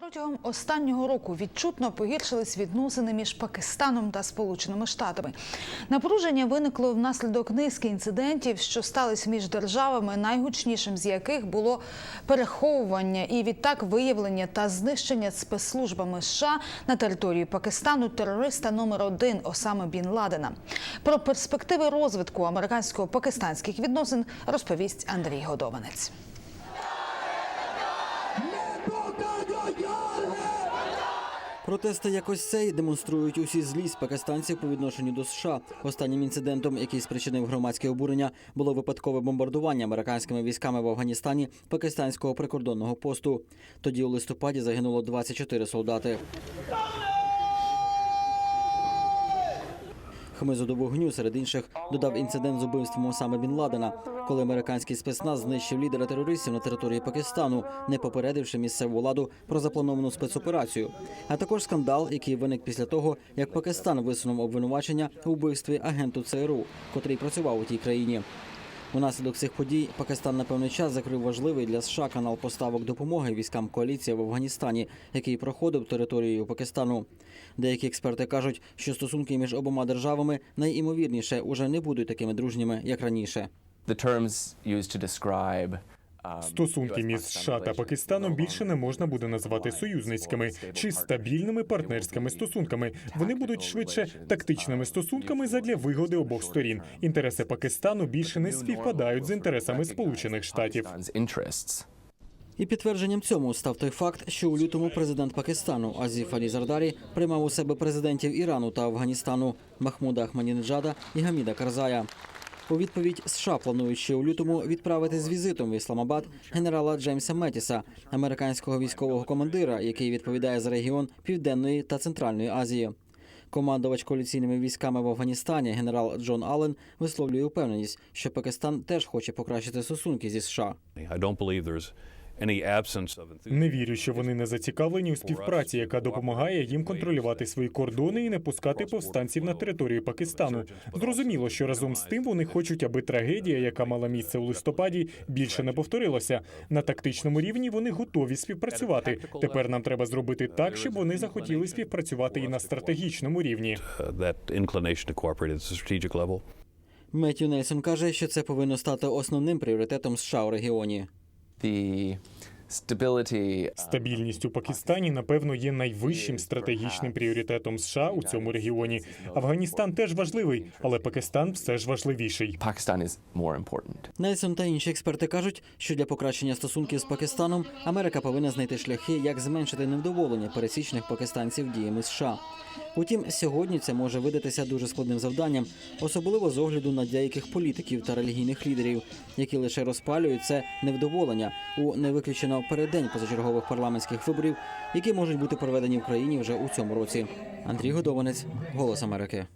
Протягом останнього року відчутно погіршились відносини між Пакистаном та Сполученими Штатами. Напруження виникло внаслідок низки інцидентів, що стались між державами, найгучнішим з яких було переховування і відтак виявлення та знищення спецслужбами США на території Пакистану терориста номер один Осами Бін Ладена. Про перспективи розвитку американсько-пакистанських відносин розповість Андрій Годованець. Протести якось цей демонструють усі злість пакистанців по відношенню до США. Останнім інцидентом, який спричинив громадське обурення, було випадкове бомбардування американськими військами в Афганістані пакистанського прикордонного посту. Тоді у листопаді загинуло 24 солдати. Хмизу до вогню серед інших додав інцидент з убивством Осами Бін Ладена, коли американський спецназ знищив лідера терористів на території Пакистану, не попередивши місцеву владу про заплановану спецоперацію. А також скандал, який виник після того, як Пакистан висунув обвинувачення у вбивстві агенту ЦРУ, котрий працював у тій країні. Унаслідок цих подій Пакистан на певний час закрив важливий для США канал поставок допомоги військам коаліції в Афганістані, який проходив територією Пакистану. Деякі експерти кажуть, що стосунки між обома державами найімовірніше уже не будуть такими дружніми, як раніше. The terms used to describe Стосунки між США та Пакистаном більше не можна буде назвати союзницькими чи стабільними партнерськими стосунками. Вони будуть швидше тактичними стосунками задля вигоди обох сторін. Інтереси Пакистану більше не співпадають з інтересами Сполучених Штатів. І підтвердженням цьому став той факт, що у лютому президент Пакистану Азіф Алі Зардарі приймав у себе президентів Ірану та Афганістану Махмуда Ахмадінеджада і Гаміда Карзая. У відповідь США планують ще у лютому відправити з візитом в Ісламабад генерала Джеймса Метіса, американського військового командира, який відповідає за регіон Південної та Центральної Азії. Командувач коаліційними військами в Афганістані генерал Джон Аллен висловлює упевненість, що Пакистан теж хоче покращити стосунки зі США. Не вірю, що вони не зацікавлені у співпраці, яка допомагає їм контролювати свої кордони і не пускати повстанців на територію Пакистану. Зрозуміло, що разом з тим вони хочуть, аби трагедія, яка мала місце у листопаді, більше не повторилася. На тактичному рівні вони готові співпрацювати. Тепер нам треба зробити так, щоб вони захотіли співпрацювати і на стратегічному рівні. Uh. Меттью Нельсон каже, що це повинно стати основним пріоритетом США у регіоні. The uh, Стабільність у Пакистані, напевно, є найвищим стратегічним пріоритетом США у цьому регіоні. Афганістан теж важливий, але Пакистан все ж важливіший. Нельсон та інші експерти кажуть, що для покращення стосунків з Пакистаном Америка повинна знайти шляхи, як зменшити невдоволення пересічних пакистанців діями США. Утім, сьогодні це може видатися дуже складним завданням, особливо з огляду на деяких політиків та релігійних лідерів, які лише розпалюють це невдоволення у невиключено переддень позачергових парламентських виборів, які можуть бути проведені в країні вже у цьому році. Андрій Годованець, Голос Америки.